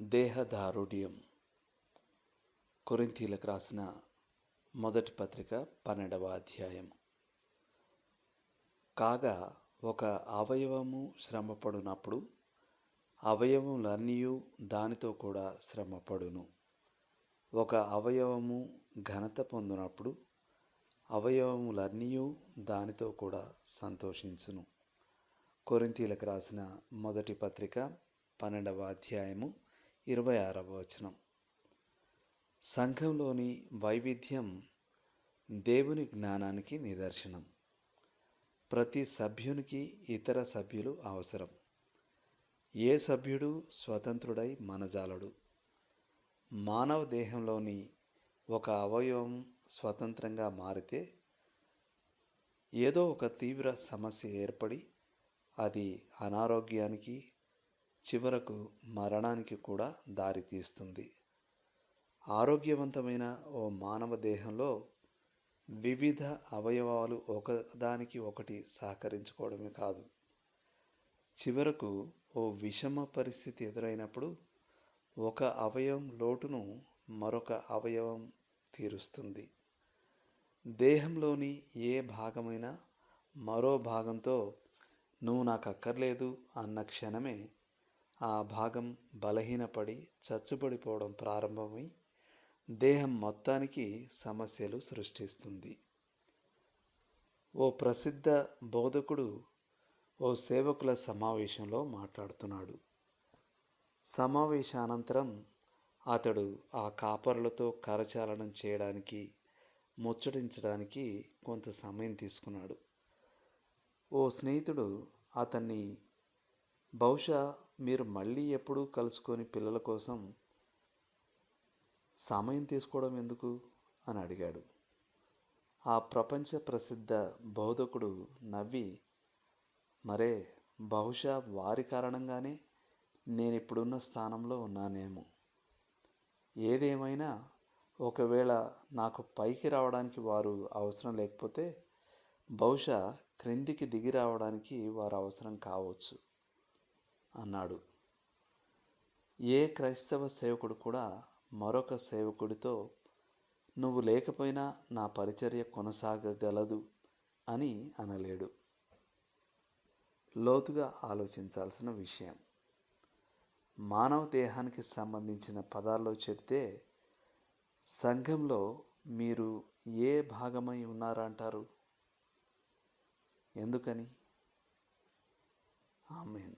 దేహదారుఢ్యం. కొరింతీలకు రాసిన మొదటి పత్రిక పన్నెండవ అధ్యాయం. కాగా ఒక అవయవము శ్రమపడునప్పుడు అవయవములన్నీ దానితో కూడా శ్రమపడును. ఒక అవయవము ఘనత పొందినప్పుడు అవయవములన్నీ దానితో కూడా సంతోషించును. కొరింతీలకు రాసిన మొదటి పత్రిక పన్నెండవ అధ్యాయము ఇరవై ఆరవ వచనం. సంఘంలోని వైవిధ్యం దేవుని జ్ఞానానికి నిదర్శనం. ప్రతి సభ్యునికి ఇతర సభ్యులు అవసరం. ఏ సభ్యుడు స్వతంత్రుడై మనజాలడు? మానవ దేహంలోని ఒక అవయవం స్వతంత్రంగా మారితే ఏదో ఒక తీవ్ర సమస్య ఏర్పడి అది అనారోగ్యానికి చివరకు మరణానికి కూడా దారితీస్తుంది ఆరోగ్యవంతమైన ఓ మానవ దేహంలో వివిధ అవయవాలు ఒకదానికి ఒకటి సహకరించుకోవడమే కాదు. చివరకు ఓ విషమ పరిస్థితి ఎదురైనప్పుడు ఒక అవయవం లోటును మరొక అవయవం తీరుస్తుంది. దేహంలోని ఏ భాగమైనా మరో భాగంతో నువ్వు నాకు అక్కర్లేదు అన్న క్షణమే ఆ భాగం బలహీనపడి చచ్చుపడిపోవడం ప్రారంభమై దేహం మొత్తానికి సమస్యలు సృష్టిస్తుంది. ఓ ప్రసిద్ధ బోధకుడు ఓ సేవకుల సమావేశంలో మాట్లాడుతున్నాడు. సమావేశానంతరం అతడు ఆ కాపర్లతో కరచాలనం చేయడానికి ముచ్చటించడానికి కొంత సమయం తీసుకున్నాడు. ఓ స్నేహితుడు అతన్ని బహుశా మీరు మళ్ళీ ఎప్పుడూ కలుసుకొని పిల్లల కోసం సమయం తీసుకోవడం ఎందుకు? అని అడిగాడు. ఆ ప్రపంచ ప్రసిద్ధ బోధకుడు నవ్వి మరే బహుశా వారి కారణంగానే నేను ఇప్పుడున్న స్థానంలో ఉన్నానేమో. ఏదేమైనా ఒకవేళ నాకు పైకి రావడానికి వారు అవసరం లేకపోతే బహుశా క్రిందికి దిగి రావడానికి వారు అవసరం కావచ్చు. అన్నాడు. ఏ క్రైస్తవ సేవకుడు కూడా మరొక సేవకుడితో నువ్వు లేకపోయినా నా పరిచర్య కొనసాగగలదు అని అనలేడు. లోతుగా ఆలోచించాల్సిన విషయం. మానవ దేహానికి సంబంధించిన పదాల్లో చెప్తే సంఘంలో మీరు ఏ భాగమై ఉన్నారంటారు ఎందుకని? ఆమెన్.